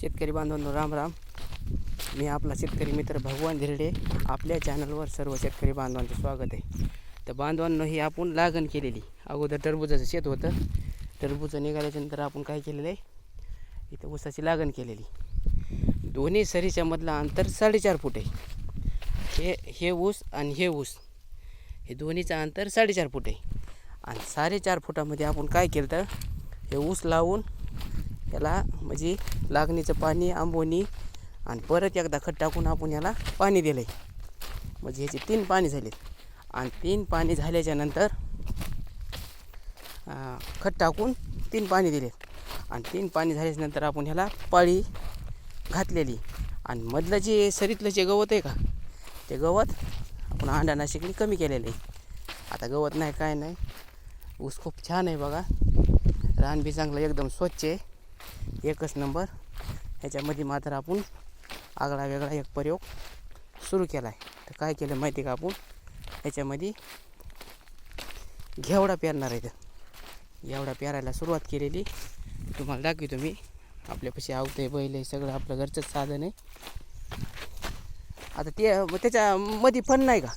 शेतकरी बांधवांनो राम राम. मी आपला शेतकरी मित्र भगवान धिरडे. आपल्या चॅनलवर सर्व शेतकरी बांधवांचं स्वागत आहे. तर बांधवांनो ही आपण लागण केलेली. अगोदर टरबुजाचं शेत होतं. टरबुजं निघाल्याच्यानंतर आपण काय केलेलं आहे? इथं ऊसाची लागण केलेली. दोन्ही सरीच्यामधला अंतर साडेचार फूट आहे. हे हे ऊस आणि हे ऊस. हे दोन्हीचं अंतर साडेचार फूट आहे. आणि साडेचार फुटामध्ये आपण काय केलं तर हे ऊस लावून याला म्हणजे लागणीचं पाणी आंबोनी आणि परत एकदा खत टाकून आपण याला पाणी दिलं आहे म्हणजे ह्याचे तीन पाणी झाले आणि तीन पाणी झाल्याच्यानंतर खत टाकून तीन पाणी दिले. आणि तीन पाणी झाल्याच्यानंतर आपण ह्याला पाळी घातलेली. आणि मधलं जे सरीतलं जे गवत आहे का ते गवत आपण अंडानाशिकने कमी केलेलं आहे. आता गवत नाही काय नाही. ऊस खूप छान आहे बघा. रान बी चांगलं एकदम स्वच्छ आहे. एकच नंबर. ह्याच्यामध्ये मात्र आपण आगळा वेगळा एक प्रयोग सुरू केला आहे तर काय केलं माहिती का आपण? ह्याच्यामध्ये घेवडा पेरणार आहे घेवडा पेरायला सुरुवात केलेली. तुम्हाला दाखवतो मी. आपल्यापाशी आवतं आहे बैल आहे सगळं आपलं घरचंच साधन आहे. आता ते त्याच्यामध्ये फण नाही का?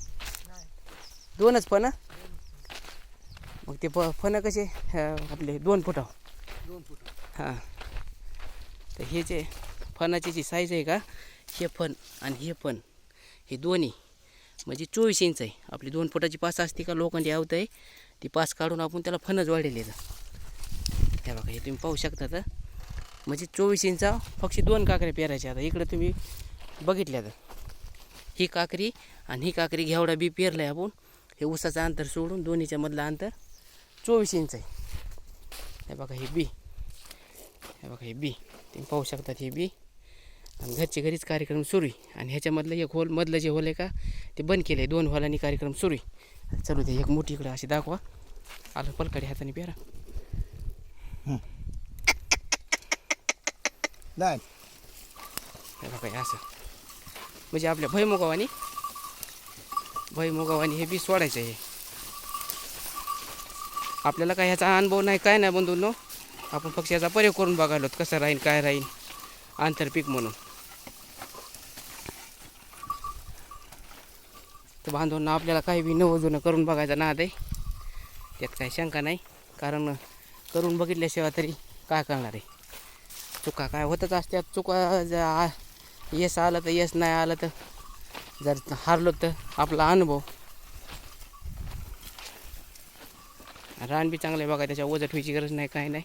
दोनच फणं? मग ते फ फणं कसे? आपले दोन फुटा. दोन फूट. हां. तर हे जे फणाची जी साईज आहे का हे फण आणि हे फण हे दोन्ही म्हणजे चोवीस इंच आहे. आपली दोन फुटाची पास असते का लोखंडी आवत आहे ती पास काढून आपण त्याला फणच वाढलेली. आहे बघा हे तुम्ही पाहू शकता तर म्हणजे चोवीस इंचा फक्त दोन काकऱ्या पेरायच्या आता इकडं तुम्ही बघितल्या तर ही काकरी आणि ही काकरी घेवडा बी पेरलं आहे आपण. हे ऊसाचं अंतर सोडून दोन्हीच्या मधलं अंतर चोवीस इंच आहे. हे बघा हे बी. बघा हे बी. तुम्ही पाहू शकतात हे बी. आणि घरचे घरीच कार्यक्रम सुरू आहे. आणि ह्याच्यामधलं एक होल मधलं जे होल आहे का ते बंद केलं आहे दोन होलांनी कार्यक्रम सुरू आहे. चलू दे एक मोठी इकडे अशी दाखवा. आलं पलकडे हाताने पेरा. हे बघा असं. म्हणजे आपल्या भैमुगावानी भैमुगावानी हे बी सोडायचं आहे. आपल्याला काय ह्याचा अनुभव नाही काय नाही बंधूंनो आपण फक्त याचा प्रयोग करून बघायलो कसं राहील काय राहील आंतरपीक म्हणून. तर बांधवांना आपल्याला काही बी नवं करून बघायचा नाद आहे त्यात काही शंका नाही. कारण करून बघितल्याशिवाय तरी काय करणार आहे? चुका काय होतच असत्यात चुका जर यश आलं तर यश नाही आलं तर जर हारलो तर आपला अनुभव. रान बी चांगलं आहे बघा त्याच्या ओझट व्हायची गरज नाही काय नाही.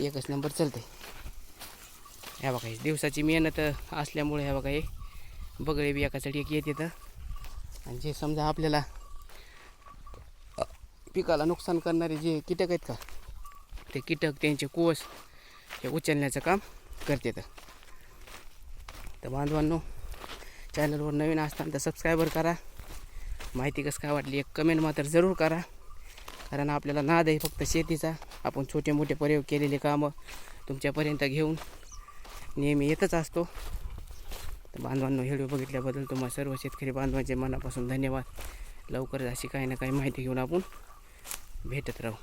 एकच नंबर चालते ह्या बघा दिवसाची मेहनत असल्यामुळे ह्या बघा हे बगळे बी एकासाठी एक येत येतं आणि जे समजा आपल्याला पिकाला नुकसान करणारे जे कीटक आहेत का ते कीटक त्यांचे कोस हे उचलण्याचं काम करते तर बांधवांनो चॅनलवर नवीन असताना तर सबस्क्रायबर करा. माहिती कसं काय वाटली एक कमेंट मात्र जरूर करा. कारण आपल्याला नाद आहे फक्त शेतीचा. आपण छोटे मोठे प्रयोग केलेले कामं तुमच्यापर्यंत घेऊन नेहमी येतच असतो. तर बांधवांनो व्हिडिओ बघितल्याबद्दल तुम्हाला सर्व शेतकरी बांधवांचे मनापासून धन्यवाद. लवकरच अशी काही ना काही माहिती घेऊन आपण भेटत राहू.